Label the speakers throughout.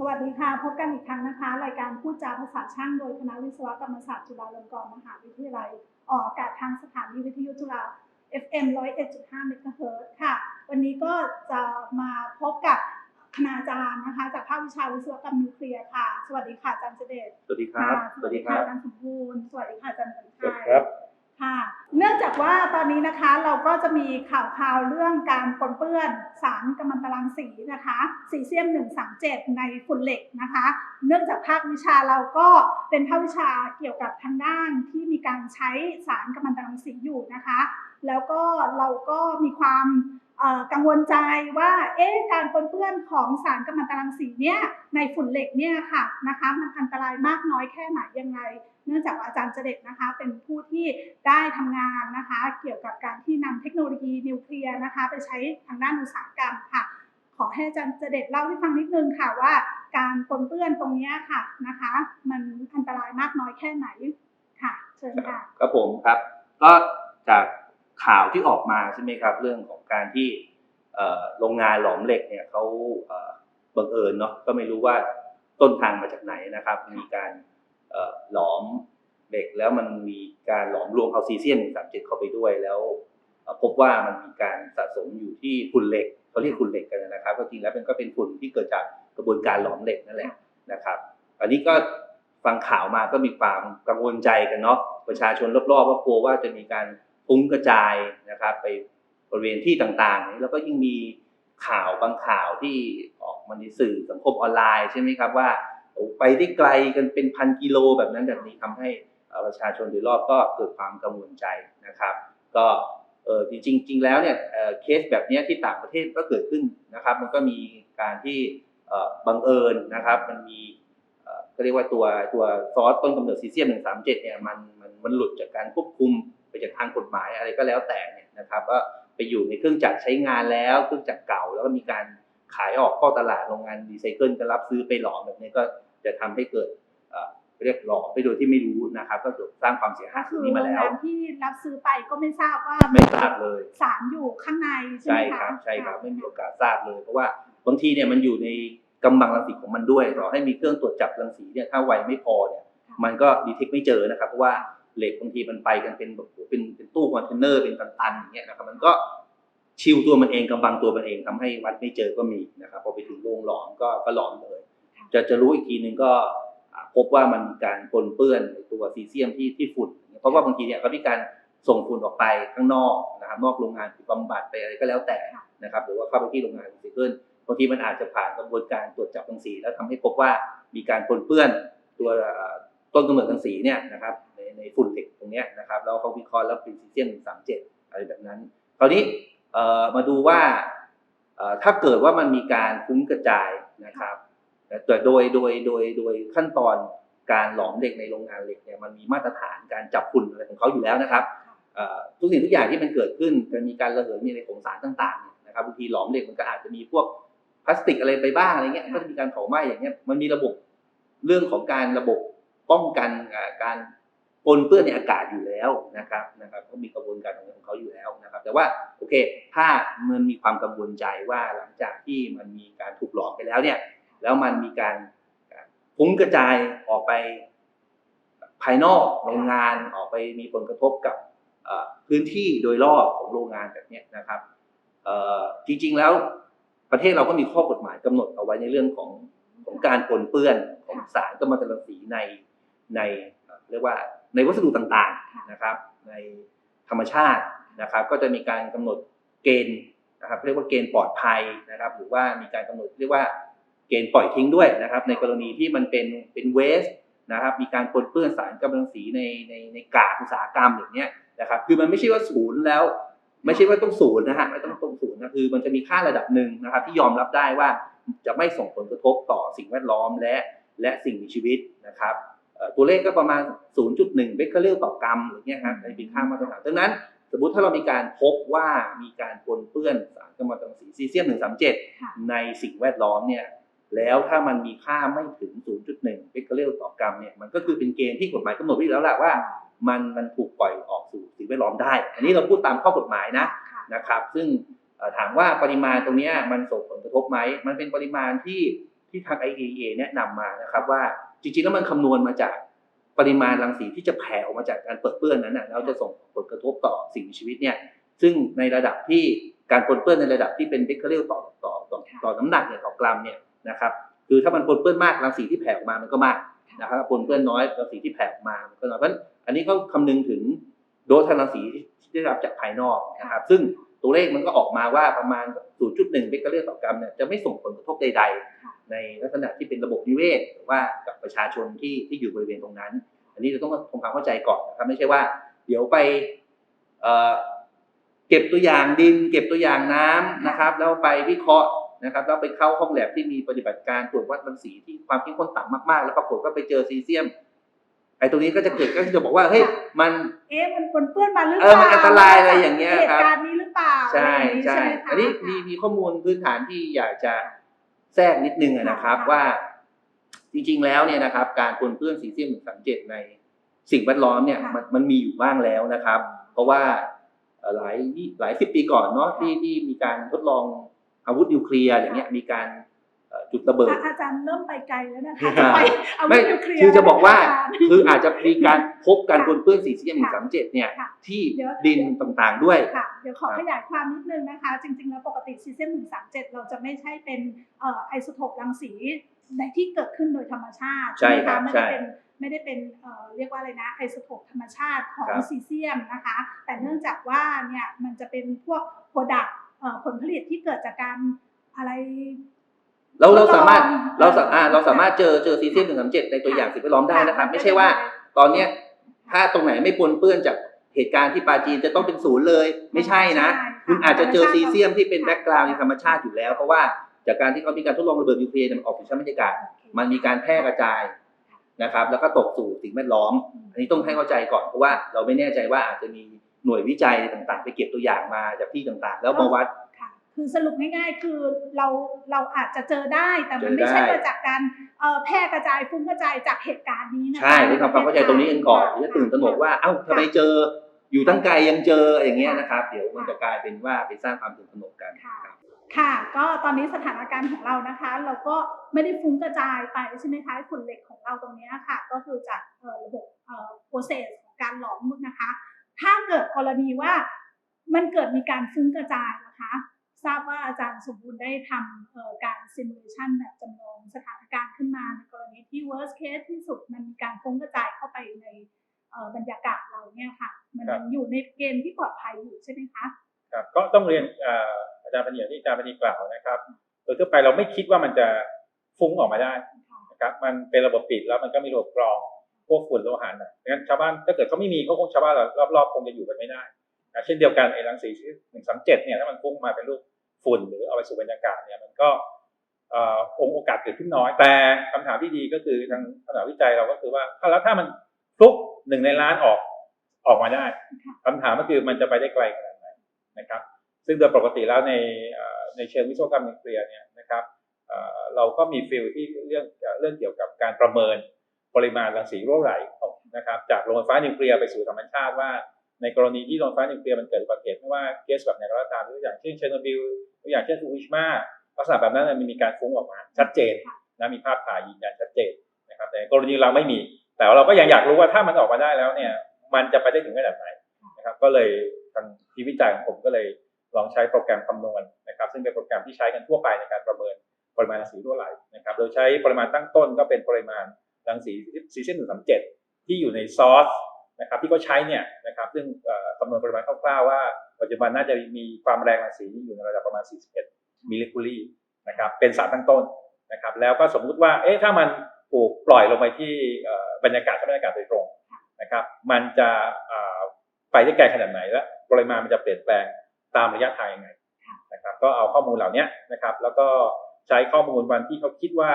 Speaker 1: สวัสดีค่ะพบกันอีกครั้งนะคะ รายการพูดจาภาษาช่างโดยคณะวิศวกรรมศาสตร์จุฬาลงกรณ์มหาวิทยาลัย ออกอากาศทางสถานีวิทยุจุฬา FM 101.5เมกะเฮิรตซ์ค่ะ วันนี้ก็จะมาพบกับคณาจารย์นะคะ จากภาควิชาวิศวกรรมนิวเคลียร์ค่ะ สวัสดีค่ะอาจารย์เจเดช
Speaker 2: สวัสดีครับ
Speaker 1: ค่ะสวัสดีค่ะอาจารย์สมบูรณ์สวัสดีค่ะอาจารย์สัน
Speaker 2: สวัส
Speaker 1: ชั
Speaker 2: ดี
Speaker 1: ย
Speaker 2: ค่ะ
Speaker 1: เนื่องจากว่าตอนนี้นะคะเราก็จะมีข่าวคราวเรื่องการปนเปื้อนสารกัมมันตรังสีนะคะซีเซียม 137 ในฝุ่นเหล็กนะคะ เนื่องจากภาควิชาเราก็เป็นภาควิชาเกี่ยวกับทางด้านที่มีการใช้สารกัมมันตรังสีอยู่นะคะ แล้วก็เราก็มีความกังวลใจว่าเอ๊ะการปนเปื้อนของสารกัมมันตรังสีเนี่ยในฝุ่นเหล็กเนี่ยค่ะนะคะมันอันตรายมากน้อยแค่ไหนยังไง เนื่องจากอาจารย์เจเด็ดนะคะ เป็นผู้ที่ได้ทำงานนะคะ เกี่ยวกับการที่นำเทคโนโลยีนิวเคลียร์นะคะ ไปใช้ทางด้านอุตสาหกรรมค่ะ ขอให้อาจารย์เจเด็ดเล่าให้ฟังนิดนึงค่ะว่าการปนเปื้อนตรงเนี้ยค่ะนะคะ มันอันตรายมากน้อยแค่ไหนค่ะ เชิญค่ะ
Speaker 2: ครับผมครับก็จาก ข่าวที่ออกมาใช่ไหมครับ เรื่องของการที่โรงงานหลอมเหล็กเนี่ยเขาเบังเอิญเนาะก็ไม่รู้ว่าต้นทางมาจากไหนนะครับ มีการหลอมเหล็กแล้วมันมีการหลอมรวมเอาซีเซียมสามเจ็ดเข้าไปด้วยแล้วพบว่ามันมีการสะสมอยู่ที่ฝุ่นเหล็กเขาเรียกฝุ่นเหล็กกันนะครับ ก็จริงแล้วเป็นก็เป็นฝุ่นที่เกิดจากกระบวนการหลอมเหล็กนั่นแหละนะครับ อันนี้ก็ฟังข่าวมาก็มีความกังวลใจกันเนาะประชาชนรอบๆว่ากลัวว่าจะมีการ ฟุ้งกระจายนะครับ ไปบริเวณที่ต่างๆ แล้วก็ยิ่งมีข่าวบางข่าวที่ออกมาในสื่อสังคมออนไลน์ใช่ไหมครับว่าไปได้ไกลกันเป็นพันกิโลแบบนั้นแบบนี้ทำให้ประชาชนโดยรอบก็เกิดความกังวลใจนะครับ ก็เออจริงๆจริงแล้วเนี่ยเเคสแบบนี้ที่ต่างประเทศก็เกิดขึ้นนะครับ มันก็มีการที่บังเอิญนะครับ มันมีเอ่อก็เรียกว่าตัวตัวซอสต้นกำเนิดซีเซียม137เนี่ยมันมันมันหลุดจากการควบคุม จากทางกฎหมายอะไรก็แล้วแต่เนี่ยนะครับก็ไปอยู่ในเครื่องจักรใช้งานแล้ว เครื่องจักรเก่าแล้วก็มีการขายออกเข้าตลาดโรงงานรีไซเคิลก็รับซื้อไปหลอมแบบนี้ก็จะทำให้เกิดเอ่อเรียกหลอมไปโดยที่ไม่รู้นะครับ ก็เกิดสร้างความเสียหายตร
Speaker 1: ก็คื
Speaker 2: ง
Speaker 1: อ
Speaker 2: นี้
Speaker 1: โร
Speaker 2: มางแล้ว
Speaker 1: งานที่รับซื้อไปก็ไม่ทราบว่า
Speaker 2: ไม่ทราบเลย
Speaker 1: สารอยู่ข้างในใช่
Speaker 2: ใช่
Speaker 1: ไหม
Speaker 2: ค
Speaker 1: คะ
Speaker 2: รับใช่ครับไม่มีโอกาสทราบเลย เพราะว่าบางทีเนี่ยมันอยู่ในกำบังรังสีของมันด้วยต่อให้มีเครื่องตรวจจับรังสีเนี่ยถ้าไวไม่พอเนี่ยมันก็ดีเทคไม่เจอนะครับเพราะว่า เหล็กบางทีมันไปกันเป็นแบบโอ้โหเป็นเป็นตู้คอนเทนเนอร์เป็นตันๆอย่างเงี้ยนะครับ มันก็ชิวตัวมันเองกำบังตัวมันเองทำให้วัดไม่เจอก็มีนะครับพอไปถึงโรงหลอมก็ก็หลอมเลย จะจะรู้อีกทีหนึ่งก็อ่าพบว่ามันมีการปนเปื้อนในตัวซีเซียมที่ที่ฝุ่น เพราะว่าบางทีเนี่ยเขามีการส่งฝุ่นออกไปข้างนอกนะครับนอกโรงงานบำบัดไปอะไรก็แล้วแต่นะครับ หรือว่าเข้าไปที่โรงงานรีไซเคิลบางทีมันอาจจะผ่านกระบวนการตรวจจับรังสี แล้วทำให้พบว่ามีการปนเปื้อนตัวเอ่อต้นกำเนิดรังสีเนี่ยนะครับ ในในฝุ่นเหล็กตรงนี้นะครับแล้วเขาวิเคราะห์แล้วเป็นซีเซียม137อะไรแบบนั้นคราวนี้มาดูว่าถ้าเกิดว่ามันมีการฟุ้งกระจายนะครับแต่โดยโดยโดยโดยขั้นตอนการหลอมเหล็กในโรงงานเหล็กเนี่ยมันมีมาตรฐานการจับฝุ่นอะไรของเขาอยู่แล้วนะครับทุกสิ่งทุกอย่างที่มันเกิดขึ้นจะมีการระเหยมีอะไรของสารต่างๆเนี่ยนะครับบางทีหลอมเหล็กมันก็อาจจะมีพวกพลาสติกอะไรไปบ้างอะไรเงี้ยก็จะมีการเผาไหม้อย่างเงี้ยมันมีระบบเรื่องของการระบบป้องกันการ ปนเปื้อนในอากาศอยู่แล้วนะครับนะครับก็มีกระบวนการของเขาอยู่แล้วนะครับ แต่ว่าโอเค ถ้ามันมีความกังวลใจว่าหลังจากที่มันมีการถูกหลอมไปแล้วเนี่ย แล้วมันมีการฟุ้งกระจายออกไปภายนอกโรงงานออกไปมีผลกระทบกับพื้นที่โดยรอบของโรงงานแบบนี้นะครับจริงๆแล้วประเทศเราก็มีข้อกฎหมายกำหนดเอาไว้ในเรื่องของของการปนเปื้อนของสารกัมมันตรังสีในในเรียกว่า ในวัสดุต่างๆนะครับ ในธรรมชาตินะครับ ก็จะมีการกำหนดเกณฑ์นะครับเรียกว่าเกณฑ์ปลอดภัยนะครับ หรือว่ามีการกำหนดเรียกว่าเกณฑ์ปล่อยทิ้งด้วยนะครับ ในกรณีที่มันเป็นเป็นเวสนะครับ มีการปนเปื้อนสารกัมมันตรังสีในในในกากอุตสาหกรรมอย่างเนี้ยนะครับ คือมันไม่ใช่ว่าศูนย์แล้ว ไม่ใช่ว่าต้องศูนย์นะฮะไม่ต้องตรงศูนย์นะคือ มันจะมีค่าระดับหนึ่งนะครับ ที่ยอมรับได้ว่าจะไม่ส่งผลกระทบต่อสิ่งแวดล้อมและและสิ่งมีชีวิตนะครับเอ่อ ตัวเลขก็ประมาณ 0.1เบคเคอเรลต่อกรัมอย่างเงี้ยครับในเป็นค่ามาตรฐานดังนั้น สมมติถ้าเรามีการพบว่ามีการปนเปื้อนสารกัมมันตรังสีซีเซียม 137
Speaker 1: ค่ะ
Speaker 2: ในสิ่งแวดล้อมเนี่ยแล้วถ้ามันมีค่าไม่ถึง 0.1เบคเคอเรลต่อกรัมเนี่ยมันก็คือเป็นเกณฑ์ที่กฎหมายกำหนดไว้อยู่แล้วแหละว่า มันมันถูกปล่อยออกสู่สิ่งแวดล้อมได้ อันนี้เราพูดตามข้อกฎหมายนะ
Speaker 1: ค่ะ
Speaker 2: นะครับ ซึ่งเอ่อถามว่าปริมาณตรงเนี้ยมันส่งผลกระทบไหมมันเป็นปริมาณที่ที่ทาง IAEA แนะนำมานะครับว่า จริงๆแล้วมันคำนวณมาจากปริมาณรังสีที่จะแผ่ออกมาจากการเปิดเปื้อนนั้นนะแล้วจะส่งผลกระทบต่อสิ่งมีชีวิตเนี่ย ซึ่งในระดับที่การปนเปื้อนในระดับที่เป็นเบคเคอเรลต่อต่อต่อต่อน้ำหนักเนี่ยต่อกรัมเนี่ยนะครับ คือถ้ามันปนเปื้อนมากรังสีที่แผ่ออกมามันก็มากนะครับปนเปื้อนน้อยรังสีที่แผ่ออกมามันก็น้อยเพราะฉะนั้นอันนี้เขาคำนึงถึงโดสทางรังสีที่ได้รับจากภายนอกนะครับ ซึ่ง ตัวเลขมันก็ออกมาว่าประมาณ 0.1เบคเคอเรลต่อกรัมเนี่ยจะไม่ส่งผลกระทบใด ๆ ในลักษณะที่เป็นระบบนิเวศหรือว่ากับประชาชนที่ที่อยู่บริเวณตรงนั้น อันนี้เราต้องทำความเข้าใจก่อนนะครับไม่ใช่ว่า เดี๋ยวไปเอ่อเก็บตัวอย่างดิน เก็บตัวอย่างน้ำนะครับ แล้วไปวิเคราะห์นะครับแล้วไปเข้าห้องแลบที่มีปฏิบัติการตรวจวัดรังสีที่ความเข้มข้นต่ำมากๆ แล้วปรากฏก็ไปเจอซีเซียม ไอ้ตรงนี้ก็จะเกิดก็จะบอกว่าเฮ้ยมัน
Speaker 1: เอ๊ะมันปนเปื้อนมาหรือ
Speaker 2: เอ
Speaker 1: เป
Speaker 2: อ
Speaker 1: ล่า
Speaker 2: มันอันตรายอะไรอย่างเงี้ย
Speaker 1: เหตุ
Speaker 2: ครับ
Speaker 1: การณ์นี้หรือเปล่า
Speaker 2: ใช่
Speaker 1: อะไรอย่างนี้
Speaker 2: ใช่
Speaker 1: ไหมคะ
Speaker 2: อันนี้มีมีข้อมูลพื้นฐานที่อยากจะแทรกนิดนึงอะนะครับ
Speaker 1: ค่ะ
Speaker 2: ว่า จริงๆแล้วเนี่ยนะครับ การปนเปื้อนซีเซียม137ในสิ่งแวดล้อมเนี่ย
Speaker 1: ค่ะ
Speaker 2: มันมันมีอยู่บ้างแล้วนะครับ เพราะว่าเอ่อหลายหลายสิบปีก่อนเนาะ
Speaker 1: ค่ะ
Speaker 2: ที่ที่มีการทดลองอาวุธนิวเคลียร์อย่างเงี้ยมีการเอ่อ จุดระเบิด
Speaker 1: อะอาจารย์เริ่มไปไกลแล้วนะคะ
Speaker 2: ค่ะ
Speaker 1: จะไปเอา
Speaker 2: ไม่
Speaker 1: นิวเคลียร์
Speaker 2: คือจะบอกว่า
Speaker 1: อาจารย์
Speaker 2: คืออาจจะมีการพบการ
Speaker 1: ค่ะ
Speaker 2: ปนเปื้อนซีเซียม
Speaker 1: ค่ะ
Speaker 2: 137เนี่ย
Speaker 1: ค่ะ
Speaker 2: ที่
Speaker 1: เดี๋ยว
Speaker 2: ดินต่างๆด้วย
Speaker 1: ค่ะเดี๋ยวขอ
Speaker 2: ครับ
Speaker 1: ขยายความนิดนึงนะคะ จริง ๆ แล้วปกติซีเซียม137เราจะไม่ใช่เป็นเอ่อไอโซโทปรังสีในที่เกิดขึ้นโดยธรรมชาติ
Speaker 2: ใช่
Speaker 1: ไหม
Speaker 2: ครั
Speaker 1: คะ
Speaker 2: บ
Speaker 1: ไม่
Speaker 2: ใช่
Speaker 1: ได้เป็นไม่ได้เป็นเอ่อเรียกว่าอะไรนะไอโซโทปธรรมชาติของ
Speaker 2: ครับ
Speaker 1: ซีเซียมนะคะ แต่เนื่องจากว่าเนี่ยมันจะเป็นพวกโปรดักผลผลิตที่เกิดจากการอะไร
Speaker 2: เราเราสามารถ
Speaker 1: ทดลอง
Speaker 2: เราสาอ่า
Speaker 1: เออ
Speaker 2: เราสามารถเจอเจอซีเซียม137ในตัวอย่างสิ่งแวดล้อมได้นะครับ ไม่ใช่ว่าตอนเนี้ยถ้าตรงไหนไม่ปนเปื้อนจากเหตุการณ์ที่ปาจีนจะต้องเป็นศูนย์เลย ไม่ใช่นะ
Speaker 1: ใช่
Speaker 2: คุณอาจจะเจอซีเซียมที่เป็น
Speaker 1: ค่ะ
Speaker 2: แบ็กกราวด์ในธรรมชาติอยู่แล้ว เพราะว่าจากการที่เขามีการทดลองระเบิดนิวเคลียร์เนี่ยมันออกสู่ชั้นบรรยากาศ มันมีการแพร่กระจายนะครับ แล้วก็ตกสู่สิ่งแวดล้อม อันนี้ต้องให้เข้าใจก่อนเพราะว่าเราไม่แน่ใจว่าอาจจะมีหน่วยวิจัยต่างๆ ไปเก็บตัวอย่างมาจากที่ต่างๆ แล้วมาวัด
Speaker 1: ค่ะคือสรุปง่ายๆ คือเราเราอาจจะเจอได้ แต่มัน
Speaker 2: เจอ
Speaker 1: ไม่ใช่
Speaker 2: ได้
Speaker 1: มาจากการเอ่อแพร่กระจายฟุ้งกระจายจากเหตุการณ์นี้นะคะ
Speaker 2: ใช่ต้องทำความเข้าใจตรงนี้กันก่อนเดี๋ยวจะตื่นตระหนกว่าเอ้าทำไมเจออยู่ตั้งไกลยังเจออย่างเงี้ยนะครับ เดี๋ยวมันจะกลายเป็นว่าไปสร้างความตื่นตระหนกกัน
Speaker 1: ค่ะ
Speaker 2: ครับ
Speaker 1: ค่ะ ก็ตอนนี้สถานการณ์ของเรานะคะ เราก็ไม่ได้ฟุ้งกระจายไปใช่ไหมคะฝุ่นเหล็กของเราตรงเนี้ยค่ะ ก็คือจากเอ่อระบบเอ่อ process ของการหลอมนะคะ ถ้าเกิดกรณีว่ามันเกิดมีการฟุ้งกระจายนะคะ ทราบว่าอาจารย์สมบูรณ์ได้ทำเอ่อการ simulation แบบจำลองสถานการณ์ขึ้นมาในกรณีที่ worst case ที่สุดมันมีการฟุ้งกระจายเข้าไปในเอ่อบรรยากาศเราเนี่ยค่ะ มัน
Speaker 3: ครับ
Speaker 1: อยู่ในเกณฑ์ที่ปลอดภัยอยู่ใช่ไหมคะ
Speaker 3: ครับก็ต้องเรียนเอ่ออาจารย์ปณิยที่อาจารย์ปณิกล่าวนะครับโดยทั่วไปเราไม่คิดว่ามันจะฟุ้งออกมาได้นะครับมันเป็นระบบปิดแล้วมันก็มีระบบกรองพวกฝุ่นโลหะนะงั้นชาวบ้านถ้าเกิดเขาไม่มีเขาคงชาวบ้านเรารอบๆคงจะอยู่กันไม่ได้นะ เช่นเดียวกันไอ้รังสีหนึ่งสามเจ็ดเนี่ยถ้ามันฟุ้งมาเป็นรูปฝุ่นหรือเอาไปสู่บรรยากาศเนี่ยมันก็เอ่อองค์โอกาสเกิดขึ้นน้อย แต่คำถามที่ดีก็คือทางคำถามวิจัยเราก็คือว่าถ้าแล้วถ้ามันฟลุกหนึ่งในล้านออกออกมาได้
Speaker 1: ค่ะ
Speaker 3: คำถามก็คือมันจะไปได้ไกลขนาดไหนนะครับ ซึ่งโดยปกติแล้วในเอ่อในเชิงวิศวกรรมนิวเคลียร์เนี่ยนะครับเอ่อเราก็มีฟิลที่เรื่องเอ่อเรื่องเกี่ยวกับการประเมินปริมาณรังสีรั่วไหลออกนะครับจากโรงไฟฟ้านิวเคลียร์ไปสู่ธรรมชาติว่า ในกรณีที่โรงไฟฟ้านิวเคลียร์มันเกิดอุบัติเหตุไม่ว่าเคสแบบไหนก็แล้วตามตัวอย่างเช่นเชอร์โนบิลตัวอย่างเช่นฟูกุชิมะลักษณะแบบนั้นมันมีการฟุ้งออกมา ชัดเจนนะมีภาพถ่ายยืนยันชัดเจนนะครับแต่กรณีเราไม่มี แต่เราก็ยังอยากรู้ว่าถ้ามันออกมาได้แล้วเนี่ยมันจะไปได้ถึงขนาดไหนนะครับก็เลยทางทีมวิจัยของผมก็เลยลองใช้โปรแกรมคำนวณนะครับซึ่งเป็นโปรแกรมที่ใช้กันทั่วไปในการประเมินปริมาณรังสีรั่วไหลนะครับโดยใช้ปริมาณตั้งต้นก็เป็นปริมาณรังสีซีเซียมหนึ่งสามเจ็ดที่อยู่ในซอส นะครับที่เขาใช้เนี่ยนะครับซึ่งคำนวณปริมาณคร่าวๆว่า ปัจจุบันน่าจะมีความแรงรังสีอยู่ในระดับประมาณ 41 มิลลิคูรีนะครับเป็นสารตั้งต้นนะครับแล้วก็สมมุติว่าเอ๊ะถ้ามันถูกปล่อยลงไปที่บรรยากาศชั้นบรรยากาศโดยตรงนะครับมันจะไปได้ไกลขนาดไหนและปริมาณมันจะเปลี่ยนแปลงตามระยะทางยังไงนะครับก็เอาข้อมูลเหล่านี้นะครับแล้วก็ใช้ข้อมูลวันที่เขาคิดว่า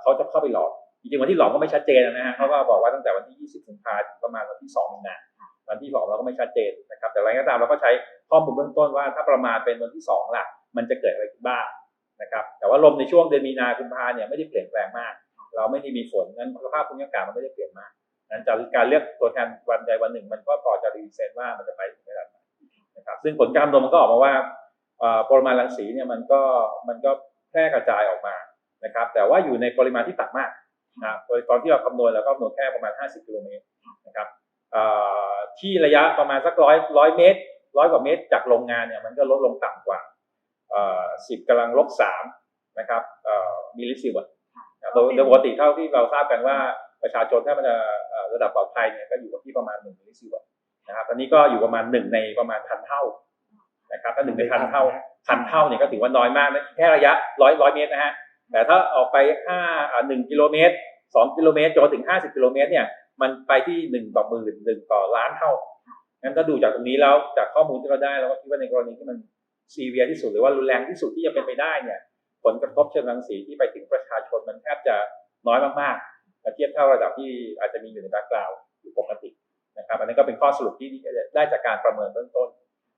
Speaker 3: เขาจะเข้าไปหลอม จริงๆวันที่หลอมก็ไม่ชัดเจนนะฮะเขาก็บอกว่าตั้งแต่วันที่ 20สิงหาถึงประมาณวันที่ 2 มีนาวันที่ 2 เราก็ไม่ชัดเจนนะครับ แต่อะไรก็ตามเราก็ใช้ข้อมูลเบื้องต้นว่าถ้าประมาณเป็นวันที่2ล่ะมันจะเกิดอะไรขึ้นบ้างนะครับ แต่ว่าลมในช่วงเดือนมีนาคมพาเนี่ยไม่ได้เปลี่ยนแปลงมาก เราไม่ได้มีฝนนั้นสภาพภูมิอากาศมันไม่ได้เปลี่ยนมากนั้นจากการเลือกตัวแทนวันใดวันหนึ่ง มันก็พอจะรีเซนว่ามันจะไปถึงระดับไหนนะครับ ซึ่งผลการคำนวณมันก็ออกมาว่าเอ่อปริมาณรังสีเนี่ยมันก็มันก็แพร่กระจายออกมานะครับ แต่ว่าอยู่ในปริมาณที่ต่ำมาก นะครับโดยตอนที่เราคำนวณเราก็คำนวณแค่ประมาณ 50 กิโลเมตรนะครับเอ่อที่ระยะประมาณสักร้อยร้อยเมตรร้อยกว่าเมตรจากโรงงานเนี่ยมันก็ลดลงต่ำกว่าเอ่อสิบกำลังลบสามนะครับเอ่อมิลลิซิเวิร์ตโดยโดยปกติเท่าที่เราทราบกันว่าประชาชนถ้ามันจะเอ่อระดับปลอดภัยเนี่ยก็อยู่ที่ประมาณหนึ่งมิลลิซิเวิร์ตนะครับอันนี้ก็อยู่ประมาณหนึ่งในประมาณพันเท่านะครับถ้าหนึ่งในพันเท่าพันเท่าเนี่ยก็ถือว่าน้อยมากนะแค่ระยะร้อยร้อยเมตรนะฮะ แต่ถ้าออกไปห้าอ่าหนึ่งกิโลเมตรสองกิโลเมตรจนถึงห้าสิบกิโลเมตรเนี่ยมันไปที่หนึ่งต่อหมื่นหนึ่งต่อล้านเท่างั้นถ้าดูจากตรงนี้แล้วจากข้อมูลที่เราได้เราก็คิดว่าในกรณีที่มันซีเวียที่สุดหรือว่ารุนแรงที่สุดที่จะเป็นไปได้เนี่ย ผลกระทบเชิงรังสีที่ไปถึงประชาชนมันแทบจะน้อยมากๆถ้าเทียบเท่าระดับที่อาจจะมีอยู่ในแบ็กกราวด์อยู่ปกตินะครับ อันนี้ก็เป็นข้อสรุปที่ได้จากการประเมินเบื้องต้น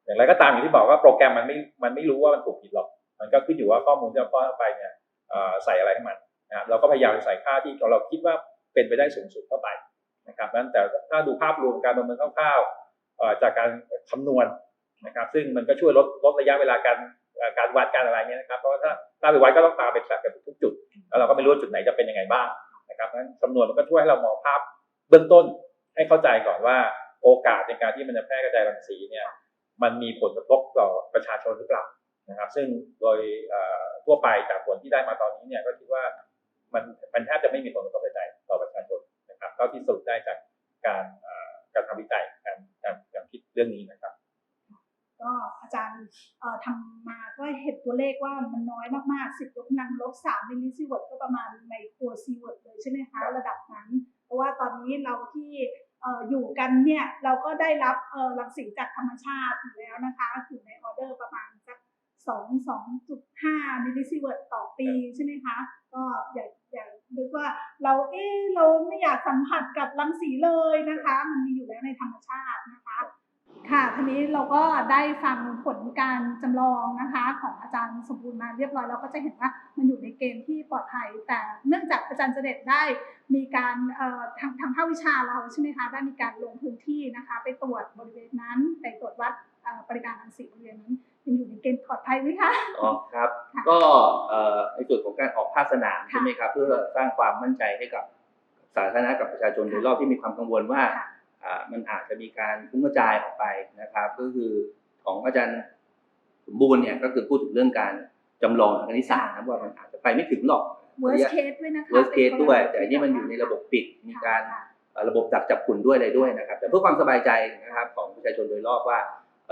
Speaker 3: อย่างไรก็ตามอย่างที่บอกว่าโปรแกรมมันไม่มันไม่รู้ว่ามันถูกผิดหรอก มันก็ขึ้นอยู่ว่าข้อมูลที่เราป้อนเข้าไปเนี่ยเอ่อ ใส่อะไรให้มันนะครับเราก็พยายามใส่ค่าที่เราคิดว่าเป็นไปได้สูงสุดเข้าไปนะครับนั้นแต่ถ้าดูภาพรวมการประเมินคร่าวๆจากการคำนวณนะครับ ซึ่งมันก็ช่วยลดลดระยะเวลาการการวัดการอะไรเงี้ยนะครับเพราะว่าถ้าถ้าไปวัดก็ต้องตามไปแทร็กกันทุกจุด แล้วเราก็ไม่รู้จุดไหนจะเป็นยังไงบ้างนะครับนั้นคำนวณมันก็ช่วยให้เรามองภาพเบื้องต้นให้เข้าใจก่อนว่าโอกาสในการที่มันจะแพร่กระจายรังสีเนี่ยมันมีผลกระทบต่อประชาชนหรือเปล่า นะครับ ซึ่งโดยเอ่อทั่วไปจากผลที่ได้มาตอนนี้เนี่ยก็คิดว่ามันมันแทบจะไม่มีผลกระทบใดๆต่อประชาชนนะครับก็ที่สรุปได้จากการเอ่อการทำวิจัยการการการคิดเรื่องนี้นะครับ
Speaker 1: ก็อาจารย์เอ่อทำมาก็เห็นตัวเลขว่ามันน้อยมากๆ10ยกกำลังลบ3มิลลิซีเวิร์ตก็ประมาณในครัวซีเวิร์ตเลยใช่ไหมคะระดับนั้น เพราะว่าตอนนี้เราที่เอ่ออยู่กันเนี่ยเราก็ได้รับเอ่อรังสีจากธรรมชาติอยู่แล้วนะคะอยู่ในออเดอร์ประมาณสัก 2 2.5มิลลิซีเวิร์ตต่อปีใช่ไหมคะ ก็อย่าอย่านึกว่าเราเอ๊ะเราไม่อยากสัมผัสกับรังสีเลยนะคะ มันมีอยู่แล้วในธรรมชาตินะคะค่ะทีนี้เราก็ได้ฟังผลการจำลองนะคะของอาจารย์สมบูรณ์มาเรียบร้อยเราก็จะเห็นว่ามันอยู่ในเกณฑ์ที่ปลอดภัย แต่เนื่องจากอาจารย์เจเด็ดได้มีการเอ่อทางทางภาควิชาเราใช่ไหมคะได้มีการลงพื้นที่นะคะ ไปตรวจบริเวณนั้นไปตรวจวัด เอ่อปริมาณรังสีบริเวณนั้นยังอยู่ในเกณฑ์ปลอดภัยไหมคะ
Speaker 2: อ๋อครับ
Speaker 1: ค่ะ
Speaker 2: ก็เอ่อในส่วนของการออกภาคสนาม
Speaker 1: ค่ะ
Speaker 2: ใช่ไหมครับ เพื่อสร้างความมั่นใจให้กับสาธารณะกับประชาชนโดยรอบที่มีความกังวลว่า
Speaker 1: ค่ะ
Speaker 2: อ่ามันอาจจะมีการฟุ้งกระจายออกไปนะครับ ก็คือของอาจารย์สมบูรณ์เนี่ยก็คือพูดถึงเรื่องการจำลองทางคณิตศาสตร์นะว่ามันอาจจะไปไม่ถึงหรอก
Speaker 1: worst case ด้วยนะคะ
Speaker 2: worst case ด้วย แต่
Speaker 1: เป็
Speaker 2: อันนี่มันอยู่ในระบบปิดมีการ
Speaker 1: ค่ะ
Speaker 2: เอ่อระบบดักจับฝุ่นด้วยอะไรด้วยนะครับ แต่เพื่อความสบายใจนะครับของประชาชนโดยรอบว่า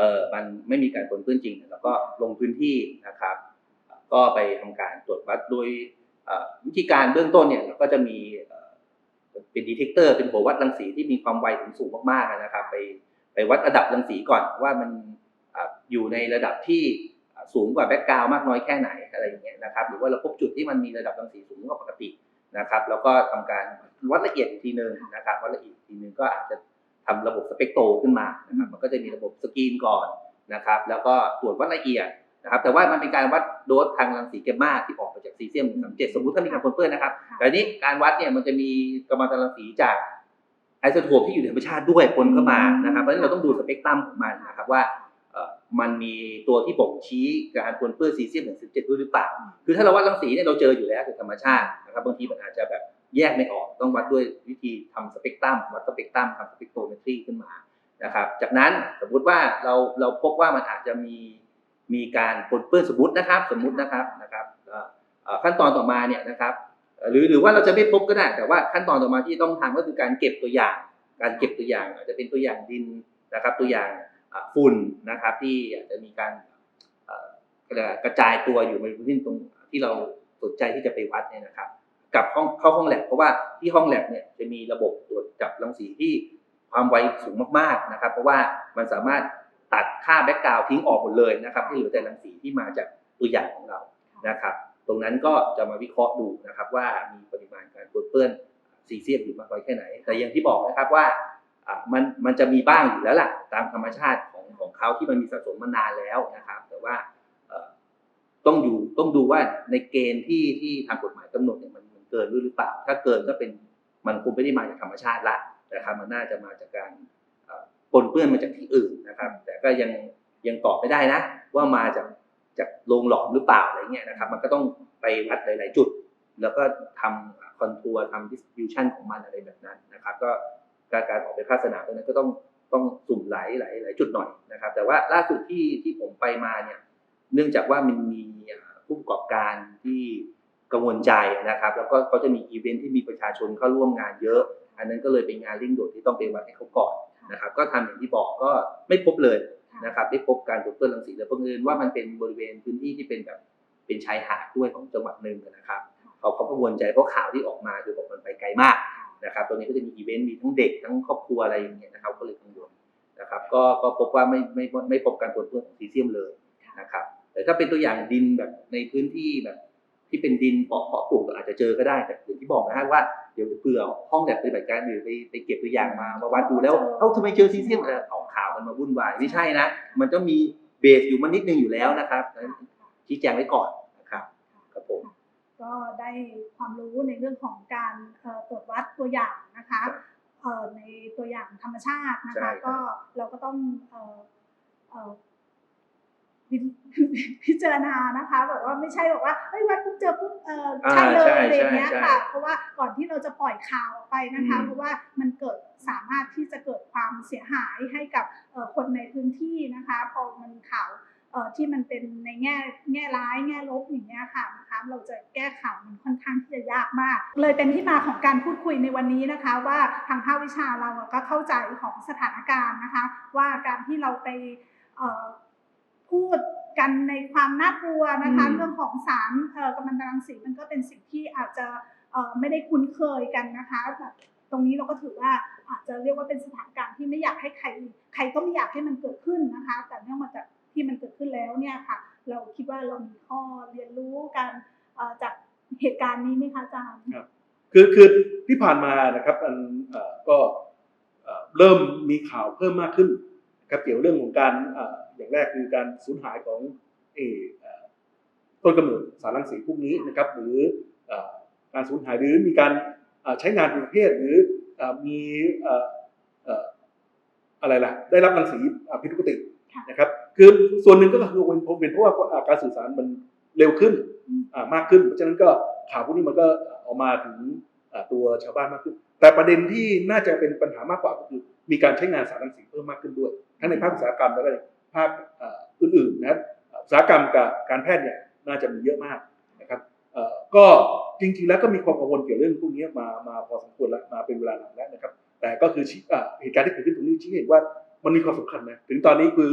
Speaker 2: เออมันไม่มีการปนเปื้อนจริง แล้วก็ลงพื้นที่นะครับ ก็ไปทำการตรวจวัดโดยวิธีการเบื้องต้นเนี่ยเราก็จะมีเป็นดีเทคเตอร์เป็นหัววัดรังสีที่มีความไวถึงสูงมากๆนะครับ ไปไปวัดระดับรังสีก่อนว่ามันอยู่ในระดับที่สูงกว่าแบ็กกราวมากน้อยแค่ไหนอะไรอย่างเงี้ยนะครับ หรือว่าเราพบจุดที่มันมีระดับรังสีสูงกว่าปกตินะครับ แล้วก็ทำการวัดละเอียดอีกทีหนึ่งนะครับวัดละเอียดอีกทีหนึ่งก็อาจจะ ทำระบบสเปกโตขึ้นมานะครับมันก็จะมีระบบสกรีนก่อนนะครับ แล้วก็ตรวจวัดละเอียดนะครับแต่ว่ามันเป็นการวัดโดสทางรังสีเกมมาที่ออกมาจากซีเซียม137สมมุติถ้ามีการปนเปื้อนนะครับ
Speaker 1: ค่ะ
Speaker 2: แต่อันนี้การวัดเนี่ยมันจะมีกัมมันตรังสีจากไอโซโทปที่อยู่ในธรรมชาติด้วยปนเข้ามานะครับเพราะฉะนั้นเราต้องดูสเปกตรัมของมันนะครับว่าเอ่อมันมีตัวที่บ่งชี้การปนเปื้อนซีเซียม137ด้วยหรือเปล่า คือถ้าเราวัดรังสีเนี่ยเราเจออยู่แล้วจากธรรมชาตินะครับบางทีมันอาจจะแบบ แยกไม่ออกต้องวัดด้วยวิธีทำสเปกตรัมวัดสเปกตรัมทำสเปกโทเมตรีขึ้นมานะครับ จากนั้นสมมุติว่าเราเราพบว่ามันอาจจะมีมีการปนเปื้อนสมมตินะครับ สมมตินะครับนะครับขั้นตอนต่อมาเนี่ยนะครับ หรือหรือว่าเราจะไม่พบก็ได้ แต่ว่าขั้นตอนต่อมาที่ต้องทำก็คือการเก็บตัวอย่าง การเก็บตัวอย่างอาจจะเป็นตัวอย่างดินนะครับ ตัวอย่างฝุ่นนะครับ ที่อาจจะมีการกระจายตัวอยู่ในพื้นที่ตรงที่เราสนใจที่จะไปวัดเนี่ยนะครับ กลับห้องเข้าห้องแลบเพราะว่าที่ห้องแลบเนี่ยจะมีระบบตรวจจับรังสีที่ความไวสูงมากๆนะครับ เพราะว่ามันสามารถตัดค่าแบ็กกราวทิ้งออกหมดเลยนะครับให้เหลือแต่รังสีที่มาจากตัวอย่างของเรานะครับ ตรงนั้นก็จะมาวิเคราะห์ดูนะครับ ว่ามีปริมาณการปนเปื้อนซีเซียมอยู่มากน้อยแค่ไหน แต่อย่างที่บอกนะครับว่ามันมันจะมีบ้างอยู่แล้วล่ะตามธรรมชาติของของเขาที่มันมีสะสมมานานแล้วนะครับ แต่ว่าต้องอยู่ต้องดูว่าในเกณฑ์ที่ที่ทางกฎหมายกำหนดเนี่ยมัน เกินด้วยหรือเปล่า ถ้าเกินก็เป็นมันคงไม่ได้มาจากธรรมชาติละนะครับ มันน่าจะมาจากการปนเปื้อนมาจากที่อื่นนะครับ แต่ก็ยังยังตอบไม่ได้นะ ว่ามาจากจากโรงหลอมหรือเปล่าอะไรเงี้ยนะครับ มันก็ต้องไปวัดหลาย ๆ จุด แล้วก็ทำคอนทัวร์ทำดิสติบิวชันของมันอะไรแบบนั้นนะครับ ก็การการออกไปภาคสนามตรงนั้นก็ต้องต้องสุ่มหลายหลายหลายจุดหน่อยนะครับ แต่ว่าล่าสุดที่ที่ผมไปมาเนี่ย เนื่องจากว่ามันมีผู้ประกอบการที่ กังวลใจนะครับ แล้วก็เขาจะมีอีเวนท์ที่มีประชาชนเข้าร่วมงานเยอะ อันนั้นก็เลยเป็นงานเร่งด่วนที่ต้องไปวัดให้เขาก่อนนะครับก็ทำอย่างที่บอกก็ไม่พบเลยนะครับไม่พบการตรวจเปื้อนรังสีเลยเพราะเอิญว่ามันเป็นบริเวณพื้นที่ที่เป็นแบบเป็นชายหาดด้วยของจังหวัดหนึ่งนะครับเขาเขากังวลใจเพราะข่าวที่ออกมาคือบอกมันไปไกลมากนะครับตรงนี้ก็จะมีอีเวนต์มีทั้งเด็กทั้งครอบครัวอะไรอย่างเงี้ยนะครับก็เลยกังวลนะครับก็ก็พบว่าไม่ไม่ไม่ไม่พบการปนเปื้อนของซีเซียมเลยนะครับแต่ถ้าเป็นตัวอย่างดินแบบในพื้นที่แบบ ที่เป็นดินเพาะเพาะปลูกก็อาจจะเจอก็ได้แต่อย่างที่บอกนะฮะว่าเดี๋ยวเผื่อห้องแบบปฏิบัติการอื่นไปไปเก็บตัวอย่างมามาวัดดูแล้วเอ้าทำไมเจอซีเซียมอะไรออกข่าวกันมาวุ่นวายไม่ใช่นะ มันต้องมีเบสอยู่มันนิดนึงอยู่แล้วนะครับชี้แจงไว้ก่อนนะครับครับผม
Speaker 1: ก็ได้ความรู้ในเรื่องของการเอ่อตรวจวัดตัวอย่างนะคะเอ่อในตัวอย่างธรรมชาตินะ
Speaker 2: ใช่ครั
Speaker 1: คะ
Speaker 2: บ
Speaker 1: ก็เราก็ต้องเอ่อเอ่อ พิพิจารณานะคะแบบว่าไม่ใช่บอกว่าเฮ้ยวัดปุ๊บเจอปุ๊บเออใช่เลย
Speaker 2: อ่าใช่
Speaker 1: อะไรอย่างเงี้ย
Speaker 2: ใช่
Speaker 1: ค่ะเพราะว่าก่อนที่เราจะปล่อยข่าวออกไปนะคะ
Speaker 2: อืม
Speaker 1: เพราะว่ามันเกิดสามารถที่จะเกิดความเสียหายให้กับเอ่อคนในพื้นที่นะคะ พอมันข่าวเอ่อที่มันเป็นในแง่แง่ร้ายแง่ลบอย่างเงี้ยค่ะนะคะเราจะแก้ข่าวมันค่อนข้างที่จะยากมาก เลยเป็นที่มาของการพูดคุยในวันนี้นะคะ ว่าทางภาควิชาเราอะก็เข้าใจของสถานการณ์นะคะ ว่าการที่เราไปเอ่อ พูดกันในความน่ากลัวนะคะ
Speaker 2: อืม
Speaker 1: เรื่องของสารเอ่อกำมมันตรังสีมันก็เป็นสิ่งที่อาจจะเอ่อไม่ได้คุ้นเคยกันนะคะแบบตรงนี้เราก็ถือว่าอาจจะเรียกว่าเป็นสถานการณ์ที่ไม่อยากให้ใคร ใครก็ไม่อยากให้มันเกิดขึ้นนะคะ แต่เนื่องมาจากที่มันเกิดขึ้นแล้วเนี่ยค่ะ เราคิดว่าเรามีข้อเรียนรู้กันเอ่อจากเหตุการณ์นี้ไหมคะอาจารย์
Speaker 4: คือคือที่ผ่านมานะครับมันเอ่อก็เอ่อเริ่มมีข่าวเพิ่มมากขึ้นนะครับเกี่ยวเรื่องของการเอ่ออย่างแรกคือการสูญหายของเอ่อเอ่อต้นกำเนิดสารรังสีพวกนี้นะครับ หรือเอ่อการสูญหายหรือมีการเอ่อใช้งานทางเพศหรือเอ่อมีเอ่อเอ่ออะไรล่ะ ได้รับรังสีอะผิดปกติ
Speaker 1: ค่ะ
Speaker 4: นะครับ คือส่วนหนึ่งก็คือเป็นเป็นเพราะว่าอะการสื่อสารมันเร็วขึ้น
Speaker 1: อืม
Speaker 4: อ่ามากขึ้น เพราะฉะนั้นก็ข่าวพวกนี้มันก็ออกมาถึงอ่าตัวชาวบ้านมากขึ้น แต่ประเด็นที่น่าจะเป็นปัญหามากกว่าก็คือ มีการใช้งานสารรังสีเพิ่มมากขึ้นด้วย ทั้งในภาคอุตสาหกรรมแล้วก็ใน ภาคอื่นๆนะครับอุตสาหกรรมกับการแพทย์เนี่ยน่าจะมีเยอะมากนะครับก็จริงๆแล้วก็มีความกังวลเกี่ยวเรื่องพวกนี้มามาพอสมควรแล้วมาเป็นเวลานานแล้วนะครับ แต่ก็คือเหตุการณ์ที่เกิดขึ้นตรงนี้ชี้เห็นว่ามันมีความสำคัญนะถึงตอนนี้คือ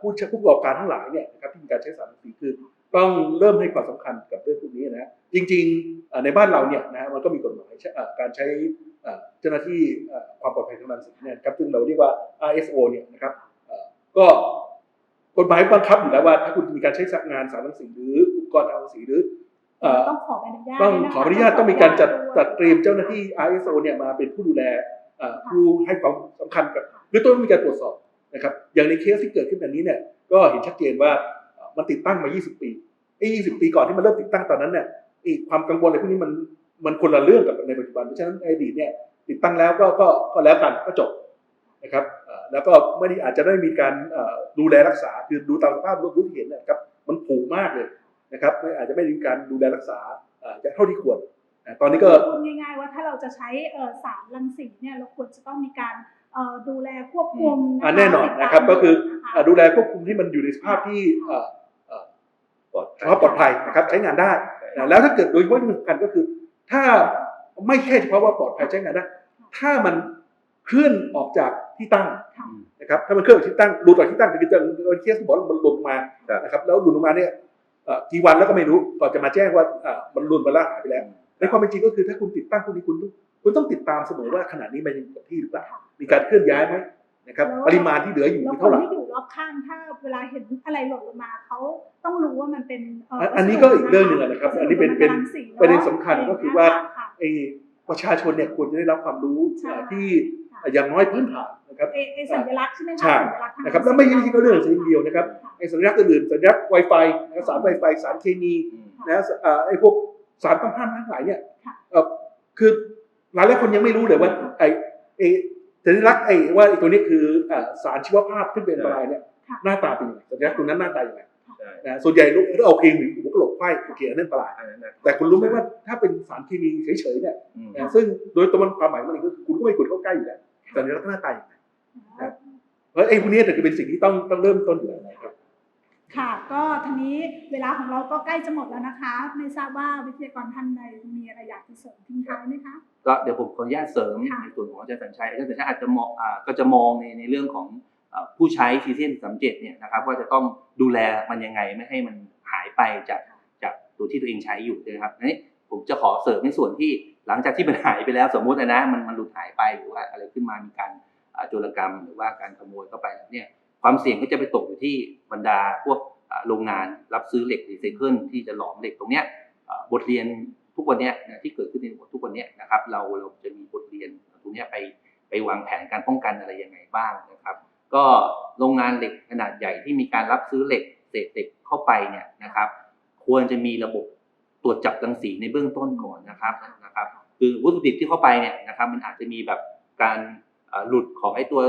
Speaker 4: ผู้ใช้ผู้ประกอบการทั้งหลายเนี่ยนะครับที่มีการใช้สารสีคือต้องเริ่มให้ความสำคัญกับเรื่องพวกนี้นะจริงๆในบ้านเราเนี่ยนะมันก็มีกฎหมายการใช้เจ้าหน้าที่ความปลอดภัยทางรังสีเนี่ยนะครับซึ่งเราเรียกว่า ISO เนี่ยนะครับ ก็กฎหมายบังคับอยู่แล้วว่า ถ้าคุณมีการใช้งานสารรังสีหรืออุปกรณ์ทางรังสีหรือเอ่อ
Speaker 1: ต้องขอใบอนุญาต
Speaker 4: ต้อง
Speaker 1: ด้วยนะคะ
Speaker 4: ขออนุญาตต้องมีการจัด
Speaker 1: ขออนุญา
Speaker 4: จัดเตรียม
Speaker 1: ด้วย
Speaker 4: เจ้าหน้าที่ ISO เนี่ยมาเป็นผู้ดูแลเอ่อผู้ให้ความสำคัญกับหรือต้องมีการตรวจสอบนะครับอย่างในเคสที่เกิดขึ้นแบบนี้เนี่ยก็เห็นชัดเจนว่าเอ่อมันติดตั้งมา 20 ปีไอ้20 ปีก่อนที่มันเริ่มติดตั้งตอนนั้นเนี่ยไอ้ความกังวลอะไรพวกนี้มันมันคนละเรื่องกับในปัจจุบันเพราะฉะนั้นในอดีตเนี่ยติดตั้งแล้วก็ก็ก็แล้วกันก็จบ นะครับเอ่อแล้วก็ไม่ได้อาจจะได้มีการเอ่อดูแลรักษาคือดูตามสภาพรถที่เห็นเนะครับมันผุมากเลยนะครับไม่อาจจะไม่ได้มีการดูแลรักษาเอ่อเท่าที่ควรอะตอนนี้ก็
Speaker 1: พูดง่ายๆว่าถ้าเราจะใช้เอ่อสารรังสีเนี่ยเราควรจะต้องมีการเอ่อดูแลควบคุม
Speaker 4: อ่าะ
Speaker 1: คะ
Speaker 4: แน่นอน
Speaker 1: ติดตาม
Speaker 4: นะครับก็คือ
Speaker 1: นะคะ
Speaker 4: อ่าดูแลควบคุมที่มันอยู่ในสภาพที่เอ่อเอ่อ
Speaker 2: ปลอด
Speaker 4: สภาพปลอดภัยนะครับใช้งานได้นะแล้วถ้าเกิดโดยเฉพาะที่สำคัญก็คือ ถ้าไม่แค่เฉพาะว่าปลอดภัยใช้งานได้ ถ้ามัน เคลื่อนออกจากที่ตั้ง
Speaker 1: ค่ะ
Speaker 4: นะครับถ้ามันเคลื่อนออกจากที่ตั้งหลุดออกจากที่ตั้งคือจะเป็นเคสที่บอกว่ามันหลุดมา
Speaker 2: ครับ
Speaker 4: นะครับแล้วหลุดลงมาเนี่ยเอ่อกี่วันแล้วก็ไม่รู้ก่อนจะมาแจ้งว่าอ่ามันหลุดมาแล้วหายไปแล้วในความเป็นจริงก็คือถ้าคุณติดตั้งพวกนี้คุณต้องคุณต้องติดตามเสมอว่าขนาดนี้มันยังอยู่กับที่หรือเปล่า
Speaker 1: ค่ะ
Speaker 4: มีการเคลื่อนย้ายไหมนะครับ
Speaker 1: แล้ว
Speaker 4: ปริมาณที่เหลืออยู่
Speaker 1: แล้ว
Speaker 4: มี
Speaker 1: ค
Speaker 4: เท่านไหร่
Speaker 1: ที่อยู่รอบข้างถ้าเวลาเห็นอะไรหล่นลงมาเขาต้องรู้ว่ามันเป็นเอั
Speaker 4: นอันนี้ก็อีกเรื่องหนึ่งอะนะครับ อันนี้เป็นเป็น
Speaker 1: วัสดุกัมมันตรังสีเนอะ
Speaker 4: ประเด็นสำคัญก็คือว่า
Speaker 1: ค่ะ
Speaker 4: ไอ้ประชาชนเนี่ยควรจะได้รับความรู้
Speaker 1: ใช่
Speaker 4: อ่าที่
Speaker 1: ค่ะ
Speaker 4: อย่างน้อยพื้นฐานนะครับ
Speaker 1: เอเอสัญลักษณ์ใช่ไหมคะ
Speaker 4: ใช่
Speaker 1: สัญลักษณ์ทาง
Speaker 4: นะครับแล้วไม่ใช่แค่เรื่องสิ่งเดียวนะครับ
Speaker 1: ค่ะ
Speaker 4: ไอ้สัญลักษณ์อื่นๆสัญลักษณ์ Wi-Fi นะครับสาร Wi-Fi สารเคมี
Speaker 2: อืม
Speaker 4: นะอ่าไอ้พวกสารต้องห้ามทั้งหลายเนี่ย
Speaker 1: ค่ะ
Speaker 4: เอ่อคือหลายหลายคนยังไม่รู้เลยว่าไอ้ไอ้สัญลักษณ์ไอ้ว่าไอ้ตัวนี้คืออ่าสารชีวภาพที่เป็นอันตรายเนี่ย
Speaker 1: ค่ะ
Speaker 4: หน้าตาเป็นยังไงสัญลักษณ์ตัวนั้นหน้าตายังไง
Speaker 2: ใช่
Speaker 4: นะส่วนใหญ่ลูกถ้าโอเคหรือหัวกระโหลกไขว้โอเคอันนั้นอันตราย
Speaker 2: อันนั้นนะ
Speaker 4: แต่คุณรู้ไหมว่าถ้าเป็นสารเคมีเฉยๆเนี่ย
Speaker 2: อืม
Speaker 4: นะซึ่งโดยตัวมันความหมายมันเองก็คือคุณก็ไม่ควรเข้าใกล้อยู่แล้ว แต่ในลักษณะตายเพราะไอ้พวกนี้แต่คือเป็นสิ่งที่ต้องต้องเริ่มต้นอยู่แล้วนะครับ
Speaker 1: ค่ะ ก็ทีนี้เวลาของเราก็ใกล้จะหมดแล้วนะคะ ไม่ทราบว่าวิทยากรท่านใดมีอะไรอยากจะเสริมทิ้งท้ายไหมคะ
Speaker 2: ก็เดี๋ยวผมขออนุญาตเสริม
Speaker 1: ค่ะ
Speaker 2: ในส่วนของอาจารย์สัญชัยอาจารย์สัญชัยอาจจะมองอ่าก็จะมองในในเรื่องของอ่าผู้ใช้ซีเซียนสามเจ็ดเนี่ยนะครับว่าจะต้องดูแลมันยังไงไม่ให้มันหายไปจากจากตัวที่ตัวเองใช้อยู่นะครับอันนี้ผมจะขอเสริมในส่วนที่ หลังจากที่มันหายไปแล้วสมมุตินะมันมันหลุดหายไปหรือว่าอะไรขึ้นมามีการโจรกรรม หรือว่าการขโมยเข้าไปเนี่ยความเสี่ยงก็จะไปตกอยู่ที่บรรดาพวกโรงงานรับซื้อเหล็กรีไซเคิลที่จะหลอมเหล็กตรงเนี้ยบทเรียนทุกวันเนี้ยนะที่เกิดขึ้นในทุกวันเนี้ยนะครับเราเราจะมีบทเรียนตรงเนี้ยไปไปวางแผนการป้องกันอะไรยังไงบ้างนะครับ ก็โรงงานเหล็กขนาดใหญ่ที่มีการรับซื้อเหล็กเศษเหล็กเข้าไปเนี่ยนะครับ ควรจะมีระบบตรวจจับรังสีในเบื้องต้นก่อนนะครับนะครับ คือวัตถุดิบที่เข้าไปเนี่ยนะครับมันอาจจะมีแบบการเอ่อหลุดของไอ้ตัว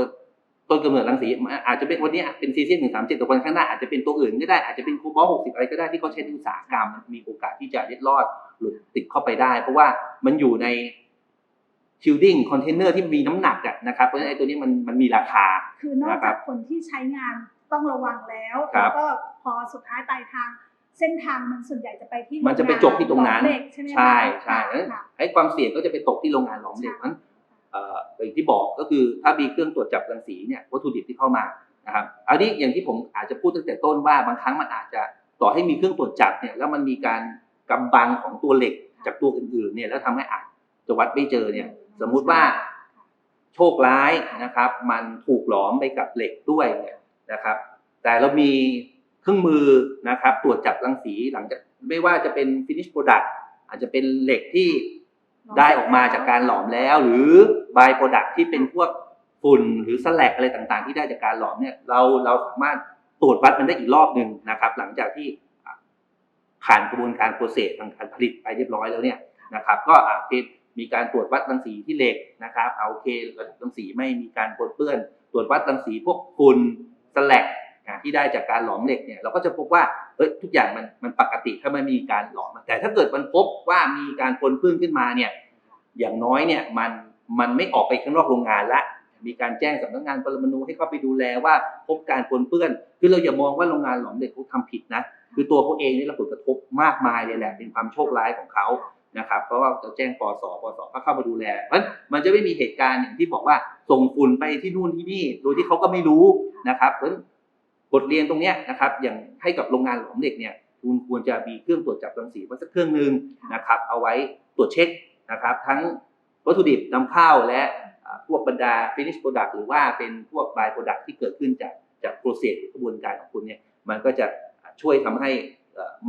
Speaker 2: ต้นกำเนิดรังสีมันอาจจะเป็นวันนี้เป็นซีเซียนหนึ่งสามเจ็ดแต่วันข้างหน้าอาจจะเป็นตัวอื่นก็ได้อาจจะเป็นโคบอลหกสิบอะไรก็ได้ที่เขาใช้ในอุตสาหกรรมมันมีโอกาสที่จะเล็ดลอดหลุดติดเข้าไปได้ เพราะว่ามันอยู่ในชิลดิ้งคอนเทนเนอร์ที่มีน้ำหนักอะนะครับเพราะฉะนั้นไอ้ตัวนี้มันมันมีราคา
Speaker 1: คือนอก
Speaker 2: นะครั
Speaker 1: จาก
Speaker 2: บ
Speaker 1: คนที่ใช้งานต้องระวังแล้ว
Speaker 2: ครั
Speaker 1: แล้
Speaker 2: บ
Speaker 1: วก็พอสุดท้ายปลายทาง เส้นทางมันส่วนใหญ่จะไปที่
Speaker 2: มันจะไปจบที่ตรงนั้น
Speaker 1: โเหล็กใช่ไหมคะ
Speaker 2: ใช่ใช่
Speaker 1: ค่ะ
Speaker 2: เอ้ย
Speaker 1: ค่ะ
Speaker 2: ไอ้ความเสี่ยงก็จะไปตกที่โรงงานหลอมเหล็กนั้นเอ่ออย่างที่บอกก็คือถ้ามีเครื่องตรวจจับรังสีเนี่ยวัตถุดิบที่เข้ามานะครับอันนี้อย่างที่ผมอาจจะพูดตั้งแต่ต้นว่าบางครั้งมันอาจจะต่อให้มีเครื่องตรวจจับเนี่ยแล้วมันมีการกำบังของตัวเหล็กจากตัวอื่นๆเนี่ยแล้วทำให้อาจจะวัดไม่เจอเนี่ย สมมุติว่าโชคร้ายนะครับ มันถูกหลอมไปกับเหล็กด้วยเนี่ยนะครับ แต่เรามี เครื่องมือนะครับตรวจจับรังสีหลังจากไม่ว่าจะเป็น finish product อาจจะเป็นเหล็กที่ได้ออกมาจากการหลอมแล้ว หรือ by product ที่เป็นพวกฝุ่นหรือสแลกอะไรต่างๆ ที่ได้จากการหลอมเนี่ยเราเราสามารถตรวจวัดมันได้อีกรอบหนึ่งนะครับ หลังจากที่ผ่านกระบวนการโปรเซสทางการผลิตไปเรียบร้อยแล้วเนี่ยนะครับ ก็อาจจะมีการตรวจวัดรังสีที่เหล็กนะครับเอาโอเครังสีไม่มีการปนเปื้อน ตรวจวัดรังสีพวกฝุ่นสแลก นะที่ได้จากการหลอมเหล็กเนี่ยเราก็จะพบว่าเอ้ยทุกอย่างมันมันปกติถ้าไม่มีการหลอมแต่ถ้าเกิดมันพบว่ามีการปนเปื้อนขึ้นมาเนี่ยอย่างน้อยเนี่ยมันมันไม่ออกไปข้างนอกโรงงานละมีการแจ้งสำนักงานปรมาณูให้เข้าไปดูแลว่าพบการปนเปื้อน คือเราอย่ามองว่าโรงงานหลอมเหล็กเขาทำผิดนะคือตัวเขาเองนี่รับผลกระทบมากมายเลยแหละเป็นความโชคร้ายของเขานะครับเพราะว่าจะแจ้งปสปสก็เข้ามาดูแลเพราะมันจะไม่มีเหตุการณ์อย่างที่บอกว่าส่งฝุ่นไปที่นู่นที่นี่ โดยที่เขาก็ไม่รู้นะครับเพราะ บทเรียนตรงนี้นะครับอย่างให้กับโรงงานหลอมเหล็กเนี่ยคุณควรจะมีเครื่องตรวจจับรังสีไว้สักเครื่องหนึ่งนะครับเอาไว้ตรวจเช็คนะครับทั้งวัตถุดิบนำเข้าและพวกบรรดา finish product หรือว่าเป็นพวก by product ที่เกิดขึ้นจากจาก process หรือกระบวนการของคุณเนี่ยมันก็จะช่วยทำให้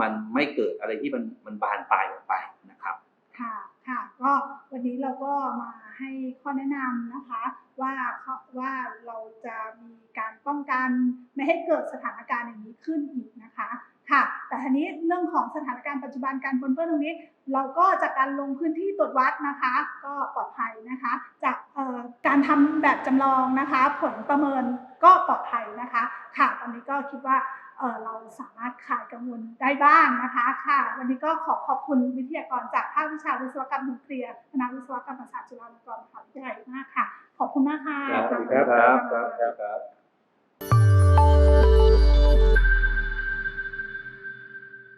Speaker 2: มันไม่เกิดอะไรที่มันมันบานปลายออกไปนะครับ
Speaker 1: ค่ะค่ะก็วันนี้เราก็มา ให้ข้อแนะนำนะคะ ว่าว่าเราจะมีการป้องกันไม่ให้เกิดสถานการณ์อย่างนี้ขึ้นอีกนะคะค่ะ แต่ทีนี้เรื่องของสถานการณ์ปัจจุบันการปนเปื้อนตรงนี้ เราก็จากการลงพื้นที่ตรวจวัดนะคะ ก็ปลอดภัยนะคะ จากการทำแบบจำลองนะคะ ผลประเมินก็ปลอดภัยนะคะ ค่ะ ตอนนี้ก็คิดว่า เอ่อเราสามารถคลายกังวลได้บ้างนะคะค่ะ วันนี้ก็ขอขอบคุณวิทยากรจากภาควิชาวิศวกรรมนิวเคลียร์คณะวิศวกรรมศาสตร์จุฬาลงกรณ์มหาวิทยาลัยมากค่ะ ขอบคุณมากค่ะ
Speaker 2: ครับ
Speaker 1: ขอณ
Speaker 2: ครับะครับครับ